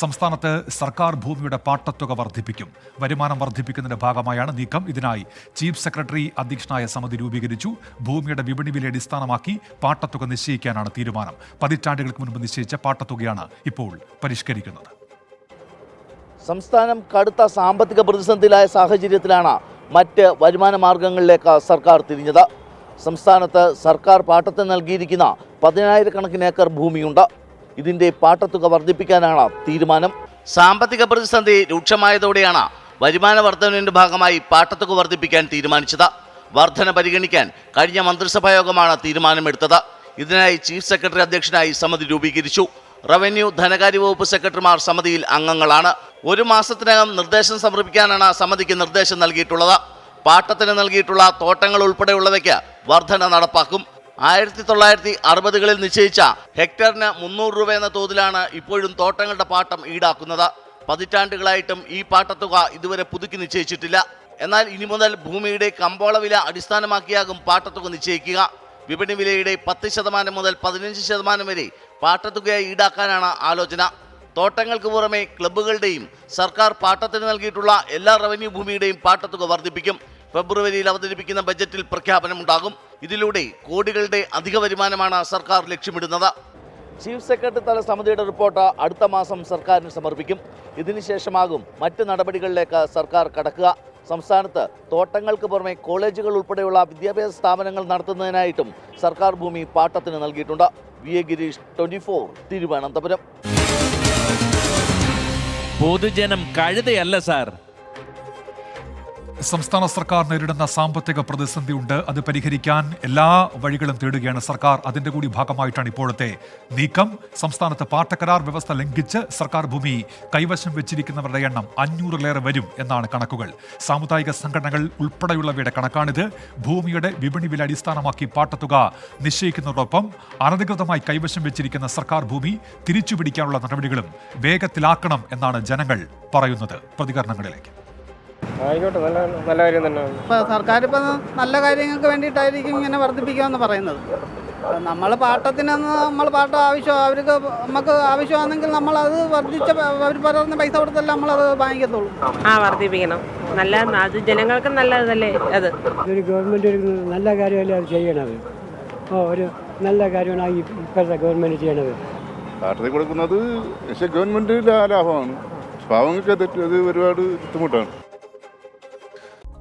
സംസ്ഥാനത്ത് സർക്കാർ ഭൂമിയുടെ പാട്ടത്തുക വർദ്ധിപ്പിക്കും. വരുമാനം വർദ്ധിപ്പിക്കുന്നതിന്റെ ഭാഗമായാണ് നീക്കം. ഇതിനായി ചീഫ് സെക്രട്ടറി അധ്യക്ഷനായ സമിതി രൂപീകരിച്ചു. ഭൂമിയുടെ വിപണി വില അടിസ്ഥാനമാക്കി പാട്ടത്തുക നിശ്ചയിക്കാനാണ് തീരുമാനം. പതിറ്റാണ്ടുകൾക്ക് മുൻപ് നിശ്ചയിച്ച പാട്ടത്തുകയാണ് ഇപ്പോൾ പരിഷ്കരിക്കുന്നത്. സംസ്ഥാനം കടുത്ത സാമ്പത്തിക പ്രതിസന്ധിയിലായ സാഹചര്യത്തിലാണ് മറ്റ് വരുമാന മാർഗങ്ങളിലേക്ക് സർക്കാർ തിരിഞ്ഞത്. സംസ്ഥാനത്ത് സർക്കാർ പാട്ടത്തിന് നൽകിയിരിക്കുന്ന പതിനായിരക്കണക്കിന് ഏക്കർ ഭൂമിയുണ്ട്. ഇതിന്റെ പാട്ടത്തുക വർദ്ധിപ്പിക്കാനാണ് തീരുമാനം. സാമ്പത്തിക പ്രതിസന്ധി രൂക്ഷമായതോടെയാണ് വരുമാന വർധനവിന്റെ ഭാഗമായി പാട്ടത്തുക വർദ്ധിപ്പിക്കാൻ തീരുമാനിച്ചത്. വർധന പരിഗണിക്കാൻ കഴിഞ്ഞ മന്ത്രിസഭാ യോഗമാണ് തീരുമാനമെടുത്തത്. ഇതിനായി ചീഫ് സെക്രട്ടറി അധ്യക്ഷനായി സമിതി രൂപീകരിച്ചു. റവന്യൂ ധനകാര്യ വകുപ്പ് സെക്രട്ടറിമാർ സമിതിയിൽ അംഗങ്ങളാണ്. ഒരു മാസത്തിനകം നിർദ്ദേശം സമർപ്പിക്കാനാണ് സമിതിക്ക് നിർദ്ദേശം നൽകിയിട്ടുള്ളത്. പാട്ടത്തിന് നൽകിയിട്ടുള്ള തോട്ടങ്ങൾ ഉൾപ്പെടെയുള്ളവയ്ക്ക് വർധന നടപ്പാക്കും. ആയിരത്തി തൊള്ളായിരത്തി അറുപതുകളിൽ നിശ്ചയിച്ച ഹെക്ടറിന് മുന്നൂറ് രൂപ എന്ന തോതിലാണ് ഇപ്പോഴും തോട്ടങ്ങളുടെ പാട്ടം ഈടാക്കുന്നത്. പതിറ്റാണ്ടുകളായിട്ടും ഈ പാട്ടത്തുക ഇതുവരെ പുതുക്കി നിശ്ചയിച്ചിട്ടില്ല. എന്നാൽ ഇനി മുതൽ ഭൂമിയുടെ കമ്പോള വില അടിസ്ഥാനമാക്കിയാകും പാട്ടത്തുക നിശ്ചയിക്കുക. വിപണി വിലയുടെ പത്ത് ശതമാനം മുതൽ പതിനഞ്ച് ശതമാനം വരെ പാട്ടത്തുകയായി ഈടാക്കാനാണ് ആലോചന. തോട്ടങ്ങൾക്ക് പുറമെ ക്ലബ്ബുകളുടെയും സർക്കാർ പാട്ടത്തിന് നൽകിയിട്ടുള്ള എല്ലാ റവന്യൂ ഭൂമിയുടെയും പാട്ടത്തുക വർദ്ധിപ്പിക്കും. ഫെബ്രുവരിയിൽ അവതരിപ്പിക്കുന്ന ബജറ്റിൽ പ്രഖ്യാപനമുണ്ടാകും ഇതിലൂടെ കോടികളുടെ അധിക വരുമാനമാണ് സർക്കാർ ലക്ഷ്യമിടുന്നത്. ചീഫ് സെക്രട്ടറി തല സമിതിയുടെ റിപ്പോർട്ട് അടുത്ത മാസം സർക്കാരിന് സമർപ്പിക്കും. ഇതിനുശേഷമാകും മറ്റ് നടപടികളിലേക്ക് സർക്കാർ കടക്കുക. സംസ്ഥാനത്ത് തോട്ടങ്ങൾക്ക് പുറമെ കോളേജുകൾ ഉൾപ്പെടെയുള്ള വിദ്യാഭ്യാസ സ്ഥാപനങ്ങൾ നടത്തുന്നതിനായിട്ടും സർക്കാർ ഭൂമി പാട്ടത്തിന് നൽകിയിട്ടുണ്ട്. V A Gireesh twenty four Thiruvananthapuram. പൊതുജനം കഴുതയല്ല സാർ. സംസ്ഥാന സർക്കാർ നേരിടുന്ന സാമ്പത്തിക പ്രതിസന്ധി ഉണ്ട്. അത് പരിഹരിക്കാൻ എല്ലാ വഴികളും തേടുകയാണ് സർക്കാർ. അതിന്റെ കൂടി ഭാഗമായിട്ടാണ് ഇപ്പോഴത്തെ നീക്കം. സംസ്ഥാനത്ത് പാട്ടക്കരാർ വ്യവസ്ഥ ലംഘിച്ച് സർക്കാർ ഭൂമി കൈവശം വെച്ചിരിക്കുന്നവരുടെ എണ്ണം അഞ്ഞൂറിലേറെ വരും എന്നാണ് കണക്കുകൾ. സാമുദായിക സംഘടനകൾ ഉൾപ്പെടെയുള്ളവയുടെ കണക്കാണിത്. ഭൂമിയുടെ വിപണി വില അടിസ്ഥാനമാക്കി പാട്ടത്തുക നിശ്ചയിക്കുന്നതോടൊപ്പം അനധികൃതമായി കൈവശം വെച്ചിരിക്കുന്ന സർക്കാർ ഭൂമി തിരിച്ചുപിടിക്കാനുള്ള നടപടികളും വേഗത്തിലാക്കണം എന്നാണ് ജനങ്ങൾ പറയുന്നത്. പ്രതികരണങ്ങളിലേക്ക്. ആയിക്കോട്ടെ നല്ല നല്ല കാര്യം തന്നെയാണ് ഇപ്പോൾ സർക്കാർ ഇപ്പം നല്ല കാര്യങ്ങൾക്ക് വേണ്ടിയിട്ടായിരിക്കും ഇങ്ങനെ വർദ്ധിപ്പിക്കാമെന്ന് പറയുന്നത്. നമ്മൾ പാട്ടത്തിനൊന്ന് നമ്മൾ പാട്ട ആവശ്യം അവർക്ക് നമുക്ക് ആവശ്യമാണെങ്കിൽ നമ്മളത് വർദ്ധിച്ച അവർ പറയുന്ന പൈസ കൊടുത്തല്ല നമ്മളത് വാങ്ങിക്കത്തുള്ളൂ. ആ വർദ്ധിപ്പിക്കണം. നല്ല അത് ജനങ്ങൾക്ക് നല്ലതല്ലേ അത്? ഒരു ഗവൺമെന്റ് ഒരു നല്ല കാര്യമല്ലേ അത് ചെയ്യണത്? ഓ ഒരു നല്ല കാര്യമാണ് ഈ ഇപ്പോഴത്തെ ഗവൺമെന്റ് ചെയ്യണത്. പാട്ടത്തിൽ കൊടുക്കുന്നത് പക്ഷേ ഗവൺമെന്റ് ലാഭമാണ്. പാവങ്ങൾക്ക് തെറ്റ് അത് ഒരുപാട് ബുദ്ധിമുട്ടാണ്.